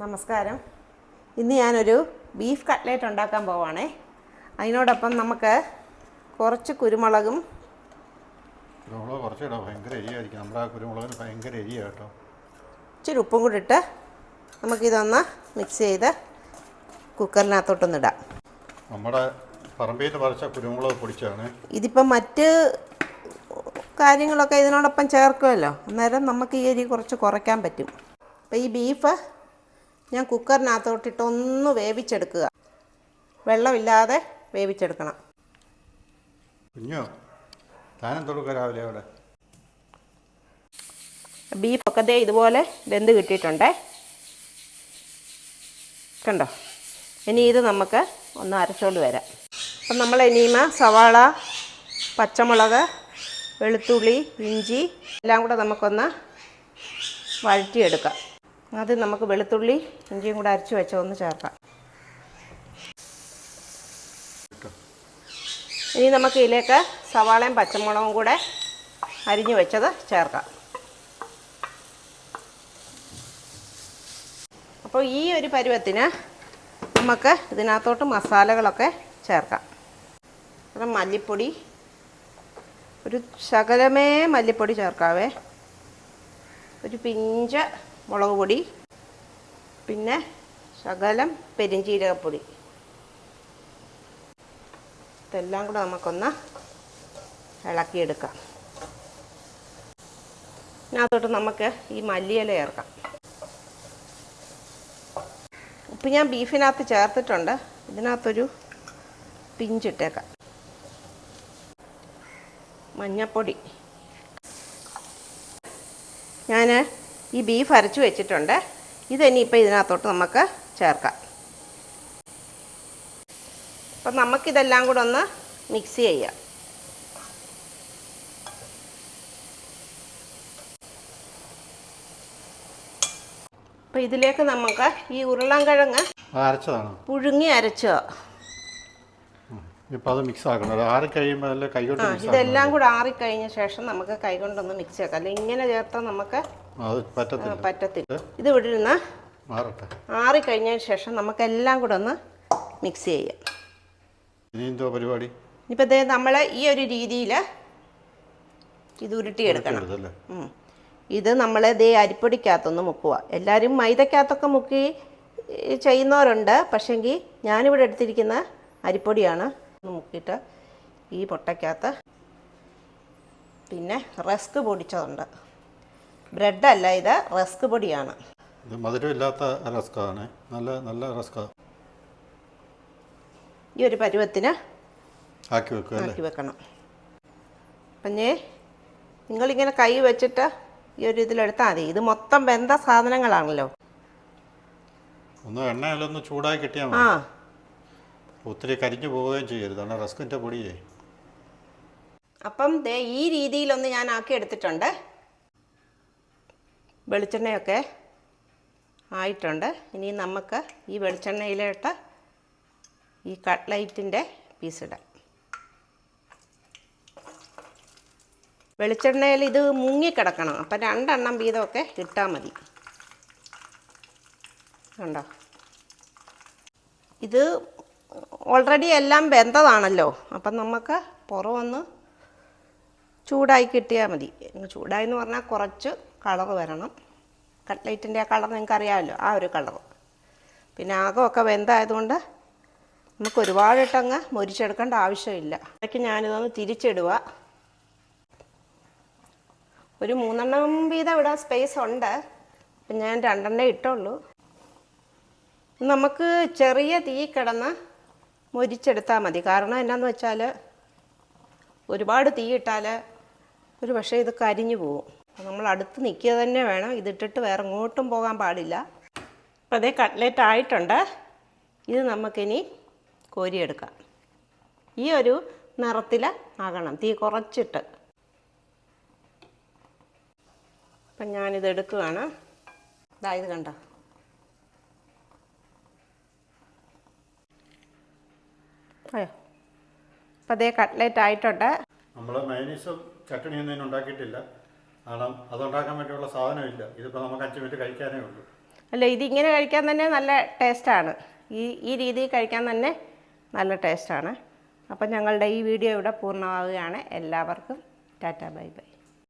നമസ്കാരം. ഇന്ന് ഞാനൊരു ബീഫ് കട്ട്ലേറ്റ് ഉണ്ടാക്കാൻ പോവാണേ. അതിനോടൊപ്പം നമുക്ക് കുറച്ച് കുരുമുളകും കുരുമുളക് കുറച്ച് ഇടാം ഭയങ്കര എരിയായിരിക്കും. നമ്മുടെ ആ കുരുമുളകിന് ഭയങ്കര എരിയാണ് കേട്ടോ. ഇച്ചിരി ഉപ്പും കൂടി ഇട്ട് നമുക്കിതൊന്ന് മിക്സ് ചെയ്ത് കുക്കറിനകത്തോട്ടൊന്നിടാം നമ്മുടെ പറമ്പിൽ പറിച്ച കുരുമുളക് പൊടിച്ചാണ്. ഇതിപ്പം മറ്റ് കാര്യങ്ങളൊക്കെ ഇതിനോടൊപ്പം ചേർക്കുമല്ലോ. അന്നേരം നമുക്ക് ഈ എരി കുറച്ച് കുറയ്ക്കാൻ പറ്റും. അപ്പോൾ ഈ ബീഫ് ഞാൻ കുക്കറിനകത്തോട്ടിട്ട് ഒന്ന് വേവിച്ചെടുക്കുക. വെള്ളമില്ലാതെ വേവിച്ചെടുക്കണം. കുഞ്ഞോ രാവിലെ അവിടെ. ബീഫൊക്കെ ദേ ഇതുപോലെ വെന്ത് കിട്ടിയിട്ടുണ്ടേ. കണ്ടോ? ഇനി ഇത് നമുക്ക് ഒന്ന് അരച്ചോണ്ട് വരാം. അപ്പം നമ്മൾ ഇനിയും സവാള പച്ചമുളക് വെളുത്തുള്ളി ഇഞ്ചി എല്ലാം കൂടെ നമുക്കൊന്ന് വഴറ്റിയെടുക്കാം. ആദ്യം നമുക്ക് വെളുത്തുള്ളി ഇഞ്ചിയും കൂടെ അരച്ച് വെച്ചതൊന്ന് ചേർക്കാം. ഇനി നമുക്ക് ഇതിലേക്ക് സവാളയും പച്ചമുളകും കൂടെ അരിഞ്ഞു വെച്ചത് ചേർക്കാം. അപ്പോൾ ഈ ഒരു പരുവത്തിന് നമുക്ക് ഇതിനകത്തോട്ട് മസാലകളൊക്കെ ചേർക്കാം. അത് മല്ലിപ്പൊടി. ഒരു ശകലമേ മല്ലിപ്പൊടി ചേർക്കാവേ. ഒരു പിഞ്ച് മുളക് പൊടി പിന്നെ ശകലം പെരിഞ്ചീരകപ്പൊടി. ഇതെല്ലാം കൂടെ നമുക്കൊന്ന് ഇളക്കിയെടുക്കാം. ഇതിനകത്തോട്ട് നമുക്ക് ഈ മല്ലിയില ചേർക്കാം. ഉപ്പ് ഞാൻ ബീഫിനകത്ത് ചേർത്തിട്ടുണ്ട്. ഇതിനകത്തൊരു പിഞ്ചിട്ടേക്കാം. മഞ്ഞപ്പൊടി. ഞാൻ ഈ ബീഫ് അരച്ച് വെച്ചിട്ടുണ്ട്. ഇതനിയിപ്പോൾ ഇതിനകത്തോട്ട് നമുക്ക് ചേർക്കാം. അപ്പം നമുക്കിതെല്ലാം കൂടെ ഒന്ന് മിക്സ് ചെയ്യാം. അപ്പോൾ ഇതിലേക്ക് നമുക്ക് ഈ ഉരുളൻ കിഴങ്ങ് പുഴുങ്ങി അരച്ചോ ഇപ്പം അത് മിക്സ് ആക്കണം. അത് ആറി കഴിയുമ്പോൾ അല്ലേ കൈ കൊണ്ട് ആ മിക്സ് ഇതെല്ലാം കൂടെ ആറിക്കഴിഞ്ഞ ശേഷം നമുക്ക് കൈകൊണ്ടൊന്ന് മിക്സ് ആക്കാം അല്ലെങ്കിൽ ഇങ്ങനെ ചേർത്താൽ നമുക്ക് ആക്കണം അത് പറ്റത്തില്ല. പറ്റത്തില്ല. ഇത് ഇവിടെ ഇരുന്ന് മാറട്ടെ. ആറിക്കഴിഞ്ഞതിന് ശേഷം നമുക്ക് എല്ലാം കൂടെ ഒന്ന് മിക്സ് ചെയ്യാം. ഇനി എന്തോ പരിപാടി? ഇപ്പം ദേ നമ്മൾ ഈ ഒരു രീതിയിൽ ഇത് ഉരുട്ടിയെടുക്കണം. എടുത്തല്ലേ ഉം. ഇത് നമ്മൾ ദേ അരിപ്പൊടിക്കകത്തൊന്ന് മുക്കുക എല്ലാവരും മൈദക്കകത്തൊക്കെ മുക്കി ചെയ്യുന്നവരുണ്ട്. പക്ഷെങ്കിൽ ഞാനിവിടെ എടുത്തിരിക്കുന്ന അരിപ്പൊടിയാണ് മുക്കിയിട്ട് ഈ പൊട്ടയ്ക്കകത്ത് പിന്നെ റസ്ക് പൊടിച്ചതുണ്ട്. ബ്രെഡല്ല ഇത് റസ്ക് പൊടിയാണ്. ഇത് മധുരമില്ലാത്ത റസ്ക്കാണ് നല്ല നല്ല റസ്ക്കാണ് ഈ ഒരു പരുവത്തിന് ആക്കി വെക്കുക ആക്കി വെക്കണം. ഞേ നിങ്ങളിങ്ങനെ കൈ വെച്ചിട്ട് ഈ ഒരു ഇതിലെടുത്താൽ മതി. ഇത് മൊത്തം വെന്ത സാധനങ്ങളാണല്ലോ. ഒന്ന് എണ്ണയിലൊന്ന് ചൂടായി കിട്ടിയാൽ ആ. ഒത്തിരി കരിഞ്ഞു പോവുകയും ചെയ്യരുത്. കാരണം റസ്കിന്റെ പൊടിയേ. അപ്പം ദേ ഈ രീതിയിലൊന്ന് ഞാൻ ആക്കി എടുത്തിട്ടുണ്ട്. വെളിച്ചെണ്ണയൊക്കെ ആയിട്ടുണ്ട്. ഇനി നമുക്ക് ഈ വെളിച്ചെണ്ണയിലിട്ട് ഈ കട്ട്ലൈറ്റിന്റെ പീസ് ഇടാം. വെളിച്ചെണ്ണയിൽ ഇത് മുങ്ങിക്കിടക്കണം. അപ്പം രണ്ടെണ്ണം വീതമൊക്കെ ഇട്ടാൽ മതി. കണ്ടോ? ഇത് ഓൾറെഡി എല്ലാം വെന്തതാണല്ലോ. അപ്പം നമുക്ക് പുറമൊന്ന് ചൂടായി കിട്ടിയാൽ മതി. ചൂടായി എന്ന് പറഞ്ഞാൽ കുറച്ച് കളർ വരണം. കട്ട്ലൈറ്റിന്റെ ആ കളർ നിങ്ങൾക്ക് അറിയാമല്ലോ ആ ഒരു കളർ പിന്നെ ആകമൊക്കെ വെന്തായതുകൊണ്ട് നമുക്ക് ഒരുപാടിട്ടങ്ങ് മുരിച്ചെടുക്കേണ്ട ആവശ്യമില്ല. ഇടയ്ക്ക് ഞാനിതൊന്ന് തിരിച്ചിടുക. ഒരു മൂന്നെണ്ണം വീതം ഇടാൻ സ്പേസ് ഉണ്ട്. അപ്പം ഞാൻ രണ്ടെണ്ണം ഇട്ടുള്ളൂ. നമുക്ക് ചെറിയ തീ കിടന്ന് മൊരിച്ചെടുത്താൽ മതി. കാരണം എന്നാന്ന് വെച്ചാൽ ഒരുപാട് തീ ഇട്ടാൽ ഒരു പക്ഷേ ഇത് കരിഞ്ഞു അപ്പോൾ നമ്മൾ അടുത്ത് നിൽക്കുക തന്നെ വേണം. ഇതിട്ടിട്ട് വേറെ എങ്ങോട്ടും പോകാൻ പാടില്ല. അപ്പോൾ അതേ കട്ട്ലേറ്റ് ആയിട്ടുണ്ട്. ഇത് നമുക്കിനി കോരിയെടുക്കാം. ഈ ഒരു നിറത്തിൽ ആകണം തീ കുറച്ചിട്ട്. അപ്പം ഞാനിത് എടുക്കുകയാണ് ഇതായത് കണ്ടോ? അപ്പോൾ അതേ കട്ട്ലേറ്റ് ആയിട്ടുണ്ട്. നമ്മൾ മൈനീസും ചട്ടണിയൊന്നും ഇതിന് ഉണ്ടാക്കിയിട്ടില്ല. കാരണം അതുണ്ടാക്കാൻ വേണ്ടിയുള്ള സാധനമില്ല. ഇതിപ്പോൾ നമുക്ക് അഞ്ച് മിനിറ്റ് കഴിക്കാനേ ഉള്ളൂ. അല്ല ഇതിങ്ങനെ കഴിക്കാൻ തന്നെ നല്ല ടേസ്റ്റാണ്. ഈ ഈ രീതിയിൽ കഴിക്കാൻ തന്നെ നല്ല ടേസ്റ്റാണ്. അപ്പം ഞങ്ങളുടെ ഈ വീഡിയോ ഇവിടെ പൂർണമാവുകയാണ്. എല്ലാവർക്കും ടാറ്റ ബൈ ബൈ.